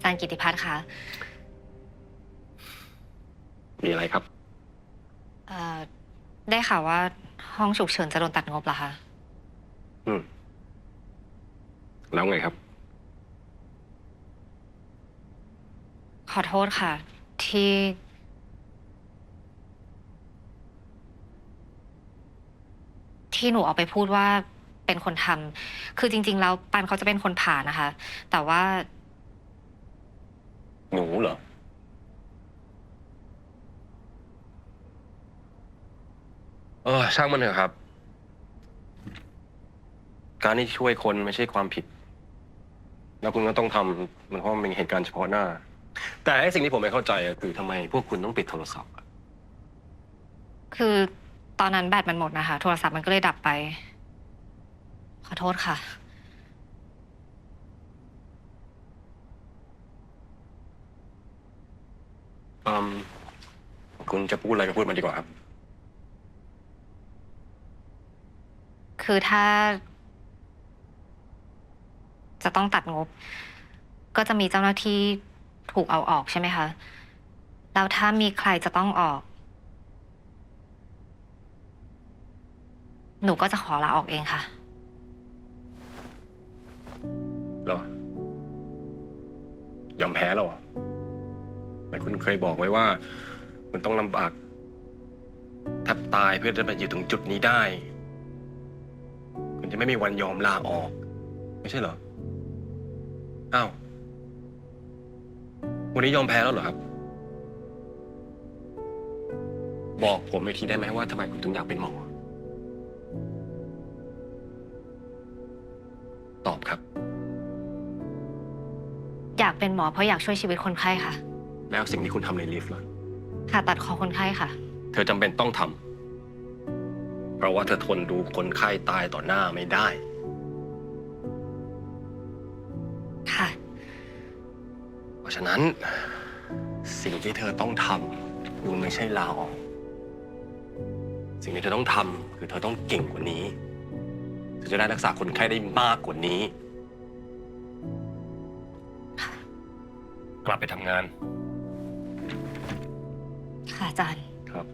อาจารย์กิติพัฒน์คะมีอะไรครับ เอ่อได้ข่าวว่าห้องฉุกเฉินจะโดนตัดงบเหรอคะ อืม แล้วไงครับ ขอโทษค่ะ ที่ ที่หนูเอาไปพูดว่าเป็นคนทำคือจริง ๆ แล้วปันเขาจะเป็นคนผ่านะคะ แต่ว่า หนูเหรอ เออช่างมันเถอะครับ การที่ช่วยคนไม่ใช่ความผิด แล้วคุณก็ต้องทำมันเพราะมันเป็นเหตุการณ์เฉพาะหน้า แต่ไอ้สิ่งที่ผมไม่เข้าใจอะคือทำไมพวกคุณต้องปิดโทรศัพท์อะคือตอนนั้นแบตมันหมดนะคะ โทรศัพท์มันก็เลยดับไป ขอโทษค่ะ อืมคุณจะพูดอะไรก็พูดมาดีกว่าครับ คือถ้า จะต้องตัดงบ ก็จะมีเจ้าหน้าที่ถูกเอาออกใช่ไหมคะ แล้วถ้ามีใครจะต้องออก หนูก็จะขอลาออกเองค่ะ เหรอ ยอมแพ้แล้วเหรอ แต่คุณเคยบอกไว้ว่า คุณต้องลำบากแทบตายเพื่อจะมาอยู่ถึงจุดนี้ได้ คุณจะไม่มีวันยอมลาออก ไม่ใช่เหรออ้าววันนี้ยอมแพ้แล้วเหรอครับ บอกผมอีกทีได้ไหมว่าทำไมคุณถึงอยากเป็นหมอ ตอบครับ อยากเป็นหมอเพราะอยากช่วยชีวิตคนไข้ค่ะ แล้วสิ่งที่คุณทำในลิฟต์ล่ะ ผ่าตัดคอคนไข้ค่ะ เธอจำเป็นต้องทำ เพราะว่าเธอทนดูคนไข้ตายต่อหน้าไม่ได้ ค่ะ เพราะฉะนั้น สิ่งที่เธอต้องทำดูไม่ใช่ลาออกสิ่งที่เธอต้องทำคือเธอต้องเก่งกว่านี้เธอจะได้รักษาคนไข้ได้มากกว่านี้ กลับไปทำงาน ค่ะอาจารย์ ครับ